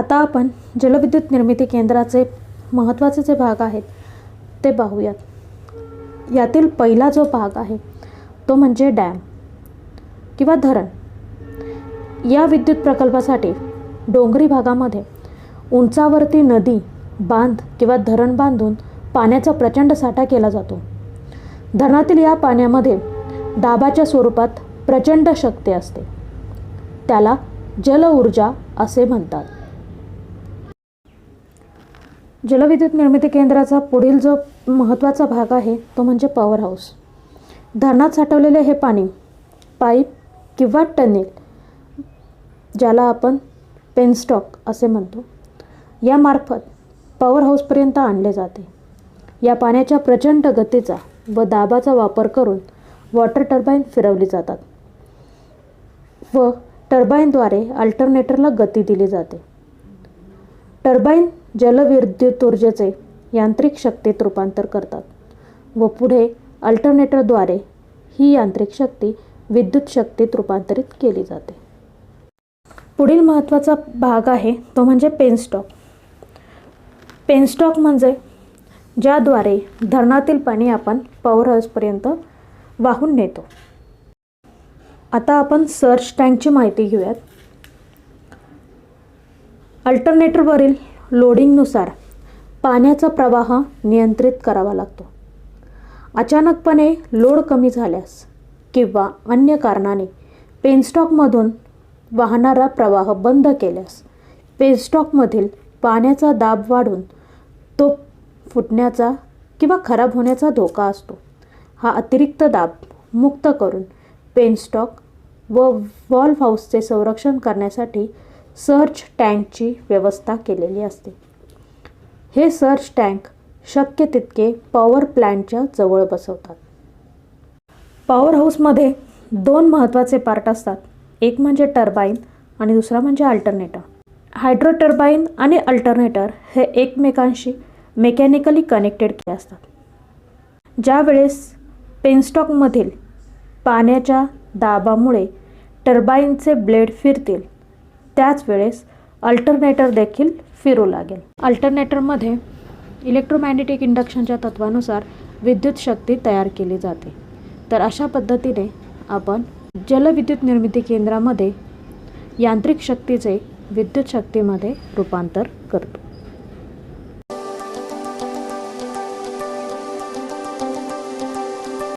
आता आपण जलविद्युत निर्मिती केंद्राचे महत्त्वाचे जे भाग आहेत ते पाहूयात. यातील पहिला जो भाग आहे तो म्हणजे डॅम किंवा धरण. या विद्युत प्रकल्पासाठी डोंगरी भागामध्ये उंचावरती नदी बांध किंवा धरण बांधून पाण्याचा प्रचंड साठा केला जातो. धरणातील या पाण्यामध्ये दाबाच्या स्वरूपात प्रचंड शक्ती असते. त्याला जलऊर्जा असे म्हणतात. जलविद्युत निर्मिती केंद्राचा पुढील जो महत्त्वाचा भाग आहे तो म्हणजे पॉवर हाऊस धरणात साठवलेले हे पाणी पाईप किंवा टनेल ज्याला आपण पेनस्टॉक असे म्हणतो यामार्फत पॉवर हाऊसपर्यंत आणले जाते. या पाण्याच्या प्रचंड गतीचा व दाबाचा वापर करून वॉटर टर्बाईन फिरवली जातात व टर्बाईनद्वारे अल्टरनेटरला गती दिली जाते. टर्बाईन जलविद्युत ऊर्जेचे यांत्रिक शक्तीत रूपांतर करतात व पुढे अल्टरनेटरद्वारे ही यांत्रिक शक्ती विद्युत शक्तीत रूपांतरित केली जाते. पुढील महत्त्वाचा भाग आहे तो म्हणजे पेनस्टॉक. पेनस्टॉक म्हणजे ज्याद्वारे धरणातील पाणी आपण पॉवर हाऊसपर्यंत वाहून नेतो. आता आपण सर्च टँकची माहिती घेऊयात. अल्टरनेटरवरील लोडिंगनुसार पाण्याचा प्रवाह नियंत्रित करावा लागतो. अचानकपणे लोड कमी झाल्यास किंवा अन्य कारणाने पेनस्टॉकमधून वाहणारा प्रवाह बंद केल्यास पेनस्टॉकमधील पाण्याचा दाब वाढून तो फुटण्याचा किंवा खराब होण्याचा धोका असतो. हा अतिरिक्त दाब मुक्त करून पेनस्टॉक व वॉल्व हाऊसचे संरक्षण करण्यासाठी सर्च टँकची व्यवस्था केलेली असते. हे सर्च टँक शक्य तितके पॉवर प्लॅन्टच्या जवळ बसवतात. पॉवर हाऊसमध्ये दोन महत्त्वाचे पार्ट असतात. एक म्हणजे टर्बाईन आणि दुसरा म्हणजे अल्टरनेटर. हायड्रो टर्बाईन आणि अल्टरनेटर हे एकमेकांशी मेकॅनिकली कनेक्टेड केले असतात. ज्यावेळेस पेनस्टॉकमधील पाण्याच्या दाबामुळे टर्बाईनचे ब्लेड फिरतील त्याच वेळेस अल्टरनेटर देखील फिरू लागेल. अल्टरनेटरमध्ये इलेक्ट्रोमॅग्नेटिक इंडक्शनच्या तत्वानुसार विद्युत शक्ती तयार केली जाते. तर अशा पद्धतीने आपण जलविद्युत निर्मिती केंद्रामध्ये यांत्रिक शक्तीचे विद्युत शक्तीमध्ये रूपांतर करतो.